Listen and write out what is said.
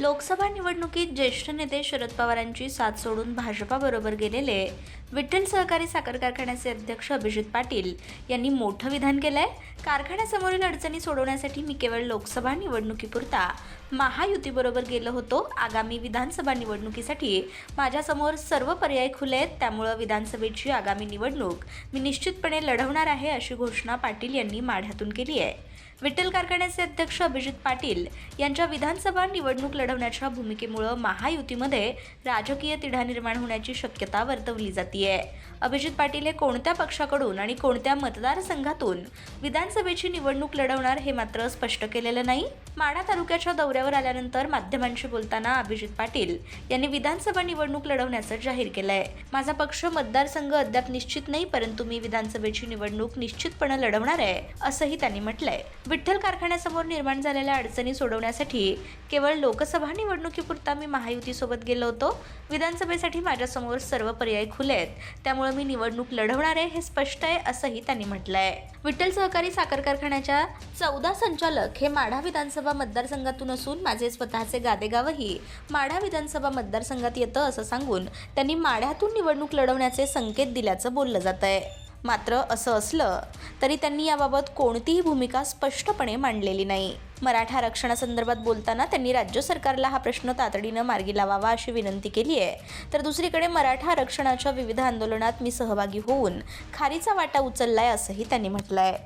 लोकसभा निवडणुकीत ज्येष्ठ नेते शरद पवारांची साथ सोडून भाजपाबरोबर गेलेले विठ्ठल सहकारी साखर कारखान्याचे अध्यक्ष अभिजित पाटील यांनी मोठं विधान केलं आहे कारखान्यासमोरील अडचणी सोडवण्यासाठी मी केवळ लोकसभा निवडणुकीपुरता महायुतीबरोबर गेलो होतो. आगामी विधानसभा निवडणुकीसाठी माझ्यासमोर सर्व पर्याय खुले आहेत. त्यामुळं विधानसभेची आगामी निवडणूक मी निश्चितपणे लढवणार आहे अशी घोषणा पाटील यांनी माढ्यातून केली आहे. विठ्ठल कारखान्याचे अध्यक्ष अभिजित पाटील यांच्या विधानसभा निवडणूक लढवण्याच्या भूमिकेमुळं महायुतीमध्ये राजकीय तिढा निर्माण होण्याची शक्यता वर्तवली जाते अभिजित पाटील हे कोणत्या पक्षाकडून आणि कोणत्या मतदारसंघातून विधान विधानसभेची निवडणूक लढवणार हे मात्र स्पष्ट केलेलं नाही. माढा तालुक्याच्या दौऱ्यावर आल्यानंतर माध्यमांशी बोलताना अभिजित पाटील यांनी विधानसभा निवडणूक लढवण्याचं जाहीर केलंय. माझा पक्ष मतदारसंघ अद्याप निश्चित नाही परंतु मी विधानसभेची निवडणूक निश्चितपणे लढवणार आहे असंही त्यांनी म्हटलंय. विठ्ठल कारखान्यासमोर निर्माण झालेल्या अडचणी सोडवण्यासाठी केवळ लोकसभा निवडणुकीपुरता मी महायुतीसोबत गेलो होतो. विधानसभेसाठी माझ्यासमोर सर्व पर्याय खुले आहेत. त्यामुळे मी निवडणूक लढवणार आहे हे स्पष्ट आहे असंही त्यांनी म्हटलंय. विठ्ठल सहकारी साखर कारखान्याच्या चौदा संचालक हे माढा विधानसभा मतदारसंघातून असून माझे स्वतःचे गादेगावही माढा विधानसभा मतदारसंघात येतं असं सांगून त्यांनी माढ्यातून निवडणूक लढवण्याचे संकेत दिल्याचं बोललं जात आहे. मात्र असं असलं तरी त्यांनी याबाबत कोणतीही भूमिका स्पष्टपणे मांडलेली नाही. मराठा आरक्षणासंदर्भात बोलताना त्यांनी राज्य सरकारला हा प्रश्न तातडीनं मार्गी लावावा अशी विनंती केली आहे. तर दुसरीकडे मराठा आरक्षणाच्या विविध आंदोलनात मी सहभागी होऊन खारीचा वाटा उचललाय असंही त्यांनी म्हटलंय.